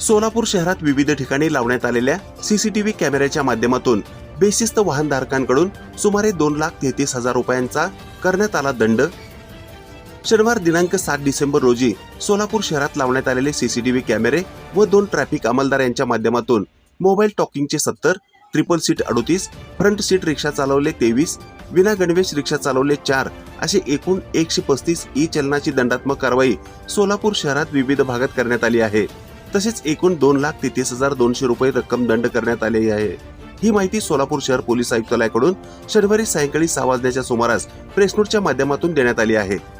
सोलापूर शहरात विविध ठिकाणी लावण्यात आलेल्या सीसीटीव्ही कॅमेऱ्याच्या माध्यमातून बेशिस्त वाहनधारकांकडून सुमारे दोन लाख तेहतीस हजार रुपयांचा करण्यात आला दंड. शनिवार दिनांक सात डिसेंबर रोजी सोलापूर शहरात लावण्यात आलेले सीसीटीव्ही कॅमेरे व दोन ट्रॅफिक अंमलदार यांच्या माध्यमातून मोबाईल टॉकिंगचे सत्तर ट्रिपल सीट अडोतीस फ्रंट सीट रिक्षा चालवले तेवीस विना गणवेश रिक्षा चालवले चार असे एकूण एकशे पस्तीस ई चलनाची दंडात्मक कारवाई सोलापूर शहरात विविध भागात करण्यात आली आहे. तसेच एकूण दोन लाख तेहतीस हजार दोनशे रुपये रक्कम दंड करण्यात आली आहे. ही माहिती सोलापूर शहर पोलीस आयुक्तालयाकडून शनिवारी सायंकाळी सहा वाजण्याच्या सुमारास प्रेसनोटच्या माध्यमातून देण्यात आली आहे.